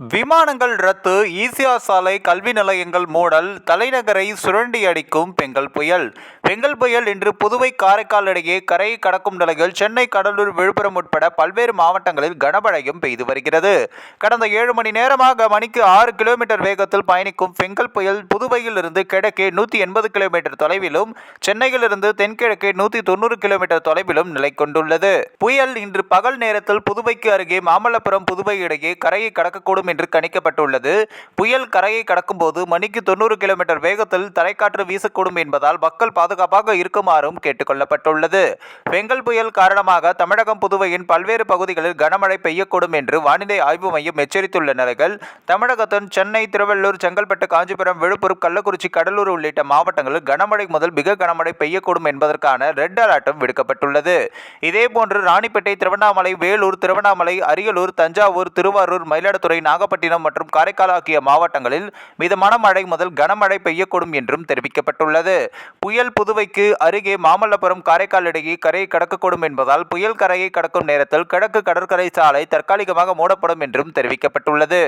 விமானங்கள் ரத்து ஈசியா சாலை கல்வி நிலையங்கள் மூடல் தலைநகரை சுரண்டி அடிக்கும் பெங்கல் புயல். பெங்கல் புயல் இன்று புதுவை காரைக்கால் இடையே கரையை கடக்கும் நிலையில் சென்னை கடலூர் விழுப்புரம் உட்பட பல்வேறு மாவட்டங்களில் கனமழையும் பெய்து வருகிறது. கடந்த ஏழு மணி நேரமாக மணிக்கு ஆறு கிலோமீட்டர் வேகத்தில் பயணிக்கும் பெங்கல் புயல் புதுவையில் இருந்து கிழக்கே நூற்றி எண்பது கிலோமீட்டர் தொலைவிலும் சென்னையிலிருந்து தென்கிழக்கே நூற்றி தொண்ணூறு கிலோமீட்டர் தொலைவிலும் நிலை கொண்டுள்ளது. புயல் இன்று பகல் நேரத்தில் புதுவைக்கு அருகே மாமல்லபுரம் புதுவை இடையே கரையை கடக்கக்கூடும் என்று கணிக்கப்பட்டுள்ளது. புயல் கரையை கடக்கும்போது மணிக்கு தொண்ணூறு கிலோமீட்டர் வேகத்தில் தரைக்காற்று வீசக்கூடும் என்பதால் மக்கள் பாதுகாப்பாக இருக்குமாறும் கேட்டுக்கொள்ளப்பட்டுள்ளது. பெங்கல் புயல் காரணமாக தமிழகம் புதுவையின் பல்வேறு பகுதிகளில் கனமழை பெய்யக்கூடும் என்று வானிலை ஆய்வு மையம் எச்சரித்துள்ள நிலையில் தமிழகத்தின் சென்னை திருவள்ளூர் செங்கல்பட்டு காஞ்சிபுரம் விழுப்புரம் கள்ளக்குறிச்சி கடலூர் உள்ளிட்ட மாவட்டங்களில் கனமழை முதல் மிக கனமழை பெய்யக்கூடும் என்பதற்கான ரெட் அலர்ட்டும் விடுக்கப்பட்டுள்ளது. இதேபோன்று ராணிப்பேட்டை திருவண்ணாமலை வேலூர் திருவண்ணாமலை அரியலூர் தஞ்சாவூர் திருவாரூர் மயிலாடுதுறை நாகப்பட்டினம் மற்றும் காரைக்கால் ஆகிய மாவட்டங்களில் மிதமான மழை முதல் கனமழை பெய்யக்கூடும் என்றும் தெரிவிக்கப்பட்டுள்ளது. புயல் புதுவைக்கு அருகே மாமல்லபுரம் காரைக்கால் இடையே கரையை கடக்கக்கூடும் என்பதால் புயல் கரையை கடக்கும் நேரத்தில் கிழக்கு கடற்கரை சாலை தற்காலிகமாக மூடப்படும் என்றும் தெரிவிக்கப்பட்டுள்ளது.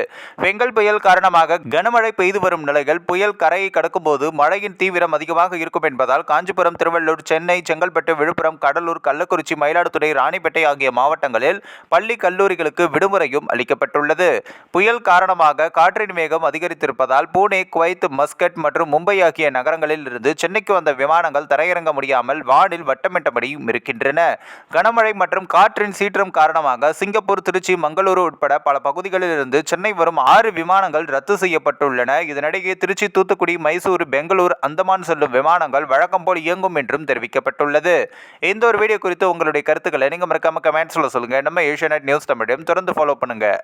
வெங்கல் புயல் காரணமாக கனமழை பெய்து வரும் நிலையில் புயல் கரையை கடக்கும்போது மழையின் தீவிரம் அதிகமாக இருக்கும் என்பதால் காஞ்சிபுரம் திருவள்ளூர் சென்னை செங்கல்பட்டு விழுப்புரம் கடலூர் கள்ளக்குறிச்சி மயிலாடுதுறை ராணிப்பேட்டை ஆகிய மாவட்டங்களில் பள்ளி கல்லூரிகளுக்கு விடுமுறையும் அளிக்கப்பட்டுள்ளது. புயல் காரணமாக காற்றின் வேகம் அதிகரித்திருப்பதால் பூனே குவைத் மஸ்கட் மற்றும் மும்பை ஆகிய நகரங்களில் இருந்து சென்னைக்கு வந்த விமானங்கள் தரையிறங்க முடியாமல் வானில் வட்டமிட்டபடியும் இருக்கின்றன. கனமழை மற்றும் காற்றின் சீற்றம் காரணமாக சிங்கப்பூர் திருச்சி மங்களூரு உட்பட பல பகுதிகளில் இருந்து சென்னை வரும் ஆறு விமானங்கள் ரத்து செய்யப்பட்டுள்ளன. இதனிடையே திருச்சி தூத்துக்குடி மைசூர் பெங்களூர் அந்தமான் செல்லும் விமானங்கள் வழக்கம் போல் இயங்கும் என்றும் தெரிவிக்கப்பட்டுள்ளது. இந்த ஒரு வீடியோ குறித்து உங்களுடைய கருத்துக்களை நீங்கள் மறக்காம கமெண்ட்ஸில் சொல்லுங்கள் நம்ம ஏஷியா நியூஸ் தமிழையும் தொடர்ந்து ஃபாலோ பண்ணுங்கள்